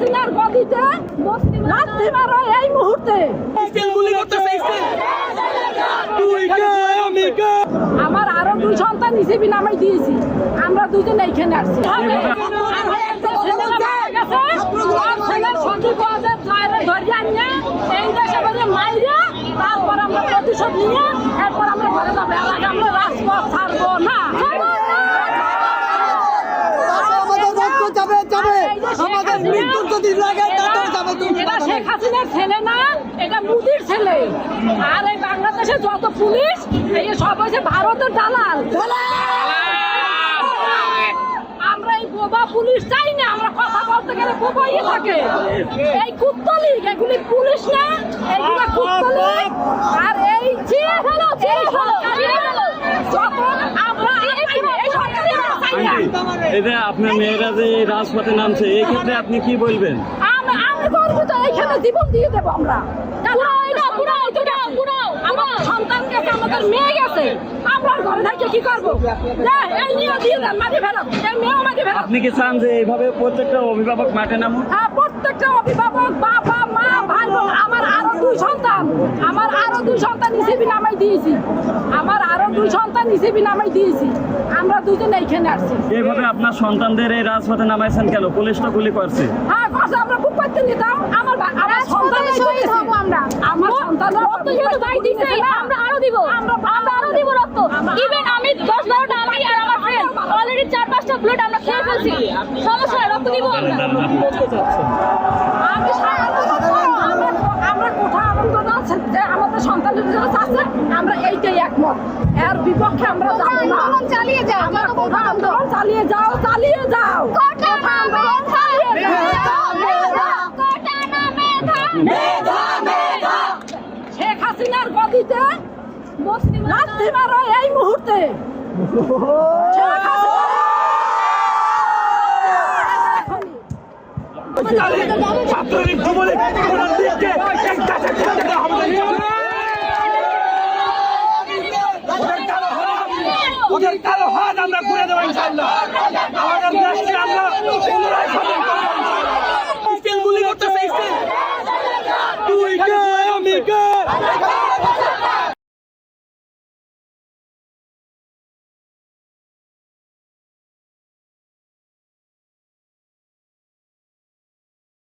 হাসিনার গদিতে লাথি মারো এই মুহূর্তে। আমার আরও দুই সন্তান হিসেবে নামাই দিয়েছি। আমরা দুজন এইখানে আসছি ধরিয়া নিয়ে এই দেশে মাইরা তারপর আমরা প্রতিশোধ নিয়ে এরপর আমরা ঘরে যাব এর আগে আমরা রাজপথ ছাড়বো না আমাদের রক্ত যাবে যাবে আমাদের মৃত্যু যদি লাগে তাতেও যাবে তুমি এটা শেখ ছেলে না, এটা মুদির ছেলে। আর এই বাংলাদেশে যত পুলিশ, এই সব হয়েছে ভারতের দালাল। আমরা এই বোবা পুলিশ চাই না, আমরা কথা বলতে গেলে বোবাই থাকে। এই কুত্তলি, এগুলি পুলিশ না কুত্তলি। আর এই যে এই সরকারি যত আমরা এই আপনার মেয়েরা যে রাজপথে নামছে এই ক্ষেত্রে আপনি কি বলবেন? এইখানে জীবন দিয়ে দেব আমরা। আমার সন্তান গেছে আমাদের মেয়ে গেছে। আমরা আর ঘরে থেকে কি করব? এই নিয়ে দিয়ে দেন মাটি ফেলো এই মেয়েও মাটি ফেলো আপনি কি চান যে এইভাবে প্রত্যেকটা অভিভাবক মাঠে নামুক? হ্যাঁ, প্রত্যেকটা অভিভাবক বাবা মা ভাই বোন আমার আরও দুই সন্তান আমার আরও দুই সন্তান হিসেবে নামাই দিয়েছি। আমার আরও দুই সন্তান হিসেবে নামাই দিয়েছি। আমরা দুজন এইখানে আসছি। এইভাবে আপনার সন্তানদের এই রাজপথে নামাইছেন কেন? পুলিশ তো গুলি করছে। হ্যাঁ কথা আমরা বুক পাইতে নিতাম। আমার আমার সন্তান শহীদ হব আমরা। আমার সন্তান রক্ত যেহেতু ভাই দিছে, আমরা আরও দিব। আমরা আরও দিব রক্ত। ইভেন আমি দশ বারোটা আমাকে আর আমার ফ্রেন্ড অলরেডি চার পাঁচটা ব্লাড আমরা খেয়ে ফেলছি। সমস্যা রক্ত দিব আমরা। আমি আছে যে আমাদের সন্তানের জন্য আছে আমরা এইটাই একমত। এর বিপক্ষে আমরা যাব না। আন্দোলন চালিয়ে যাও আমরা যত কোঠা আন্দোলন চালিয়ে যাও চালিয়ে যাও। কোটা না মেধা মেধা মেধা কোটা না মেধা। শেখ হাসিনার গদিতে মারো এই মুহূর্তে শেখ হাসিনা- ছাত্রলীগ যুবলীগ কোন দিককে এই দেশে দেওয়া হবে ওদের কারও হয় ওদের আমরা ঘুরে